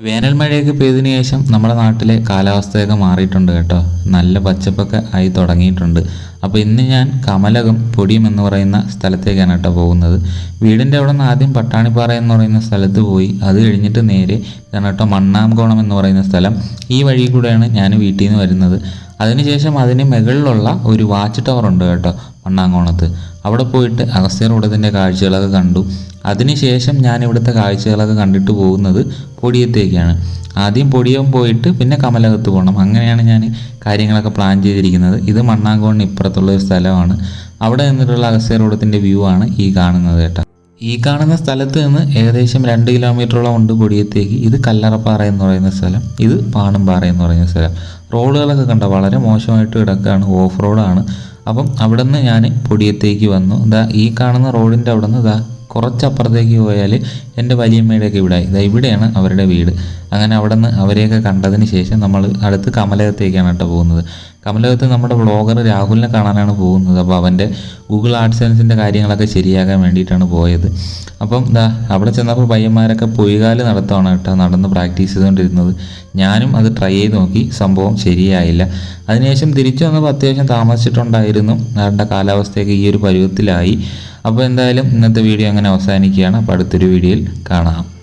വേനൽ മഴയൊക്കെ പെയ്തതിനു ശേഷം നമ്മുടെ നാട്ടിലെ കാലാവസ്ഥയൊക്കെ മാറിയിട്ടുണ്ട് കേട്ടോ. നല്ല പച്ചപ്പൊക്കെ ആയി തുടങ്ങിയിട്ടുണ്ട്. അപ്പോൾ ഇന്ന് ഞാൻ കമലകം പൊടിയും എന്ന് പറയുന്ന സ്ഥലത്തേക്കാണ് കേട്ടോ പോകുന്നത്. വീടിന്റെ അവിടെ നിന്ന് ആദ്യം പട്ടാണിപ്പാറ എന്ന് പറയുന്ന സ്ഥലത്ത് പോയി അത് കഴിഞ്ഞിട്ട് നേരെ കേട്ടോ മണ്ണാംകോണം എന്ന് പറയുന്ന സ്ഥലം. ഈ വഴി കൂടെയാണ് ഞാൻ വീട്ടിൽ നിന്ന് വരുന്നത്. അതിനുശേഷം അതിന് മുകളിലുള്ള ഒരു വാച്ച് ടവർ ഉണ്ട് കേട്ടോ മണ്ണാങ്കോണത്ത് അവിടെ പോയിട്ട് അഗസ്ത്യർകൂടത്തിന്റെ കാഴ്ചകളൊക്കെ കണ്ടു. അതിനുശേഷം ഞാൻ ഇവിടുത്തെ കാഴ്ചകളൊക്കെ കണ്ടിട്ട് പോകുന്നത് പൊടിയത്തേക്കാണ്. ആദ്യം പൊടിയം പോയിട്ട് പിന്നെ കമലകത്ത് പോകണം. അങ്ങനെയാണ് ഞാൻ കാര്യങ്ങളൊക്കെ പ്ലാൻ ചെയ്തിരിക്കുന്നത്. ഇത് മണ്ണാങ്കോണിന് ഇപ്പുറത്തുള്ള ഒരു സ്ഥലമാണ്. അവിടെ നിന്നിട്ടുള്ള അഗസ്ത്യർകൂടത്തിന്റെ വ്യൂ ആണ് ഈ കാണുന്നത് കേട്ടോ. ഈ കാണുന്ന സ്ഥലത്ത് നിന്ന് ഏകദേശം രണ്ട് കിലോമീറ്ററോളം ഉണ്ട് പൊടിയത്തേക്ക് ഇത് കല്ലറപ്പാറ എന്ന് പറയുന്ന സ്ഥലം ഇത് പാണുംപാറ എന്ന് പറയുന്ന സ്ഥലം. റോഡുകളൊക്കെ കണ്ട വളരെ മോശമായിട്ട് കിടക്കുകയാണ് ഓഫ് റോഡാണ്. അപ്പം അവിടെ നിന്ന് ഞാൻ പൊടിയത്തേക്ക് വന്നു. ഇതാ ഈ കാണുന്ന റോഡിന്റെ അവിടെ നിന്ന് ഇതാ കുറച്ചപ്പുറത്തേക്ക് പോയാൽ എന്റെ വലിയമ്മയുടെയൊക്കെ ഇവിടെ ഇതാ ഇവിടെയാണ് അവരുടെ വീട്. അങ്ങനെ അവിടെ നിന്ന് അവരെയൊക്കെ കണ്ടതിന് ശേഷം നമ്മൾ അടുത്ത് കമലകത്തേക്കാണ് കേട്ടോ പോകുന്നത്. കമലകത്ത് നമ്മുടെ വ്ളോഗർ രാഹുലിനെ കാണാനാണ് പോകുന്നത്. അപ്പോൾ അവന്റെ ഗൂഗിൾ ആഡ്സെൻസിന്റെ കാര്യങ്ങളൊക്കെ ശരിയാക്കാൻ വേണ്ടിയിട്ടാണ് പോയത്. അപ്പം ദാ അവിടെ ചെന്നപ്പോൾ പയ്യന്മാരൊക്കെ പൊയ്കാൽ നടത്തുവാണ് കേട്ടോ നടന്ന് പ്രാക്ടീസ് ചെയ്തുകൊണ്ടിരുന്നത്. ഞാനും അത് ട്രൈ ചെയ്ത് നോക്കി. സംഭവം ശരിയായില്ല. അതിനുശേഷം തിരിച്ചു വന്നപ്പോൾ അത്യാവശ്യം താമസിച്ചിട്ടുണ്ടായിരുന്നു. അവരുടെ കാലാവസ്ഥയൊക്കെ ഈ ഒരു പരുവത്തിലായി. അപ്പോൾ എന്തായാലും ഇന്നത്തെ വീഡിയോ അങ്ങനെ അവസാനിക്കുകയാണ്. അപ്പോൾ അടുത്തൊരു വീഡിയോയിൽ കാണാം.